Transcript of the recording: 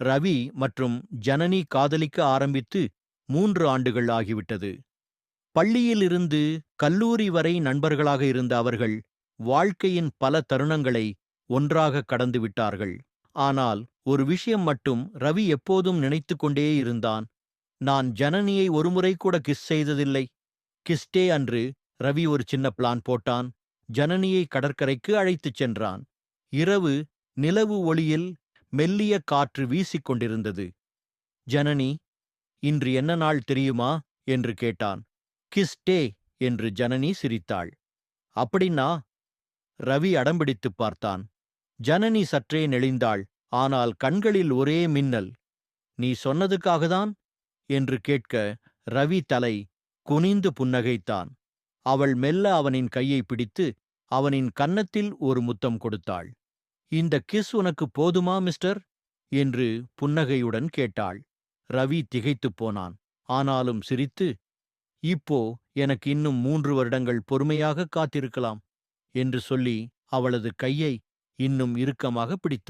ரவி மற்றும் ஜனனி காதலிக்க ஆரம்பித்து மூன்று ஆண்டுகள் ஆகிவிட்டது. பள்ளியிலிருந்து கல்லூரி வரை நண்பர்களாக இருந்த அவர்கள் வாழ்க்கையின் பல தருணங்களை ஒன்றாக கடந்து விட்டார்கள். ஆனால் ஒரு விஷயம் மட்டும் ரவி எப்போதும் நினைத்து கொண்டே இருந்தான். நான் ஜனனியை ஒருமுறை கூட கிஸ் செய்ததில்லை. கிஸ்டே அன்று ரவி ஒரு சின்ன பிளான் போட்டான். ஜனனியை கடற்கரைக்கு அழைத்துச் சென்றான். இரவு நிலவு ஒளியில் மெல்லிய காற்று வீசிக் கொண்டிருந்தது ஜனனி இன்று என்ன நாள் தெரியுமா? என்று கேட்டான். கிஸ்டே என்று ஜனனி சிரித்தாள். அப்படின்னா? ரவி அடம்பிடித்துப் பார்த்தான். ஜனனி சற்றே நெளிந்தாள். ஆனால் கண்களில் ஒரே மின்னல். நீ சொன்னதுக்காகத்தான் என்று கேட்க ரவி தலை குனிந்து புன்னகைத்தான். அவள் மெல்ல அவனின் கையை பிடித்து அவனின் கன்னத்தில் ஒரு முத்தம் கொடுத்தாள். இந்த கிஸ் உனக்கு போதுமா மிஸ்டர் என்று புன்னகையுடன் கேட்டாள். ரவி திகைத்துப் போனான். ஆனாலும் சிரித்து இப்போ எனக்கு இன்னும் மூன்று வருடங்கள் பொறுமையாக காத்திருக்கலாம் என்று சொல்லி அவளது கையை இன்னும் இறுக்கமாக பிடித்தான்.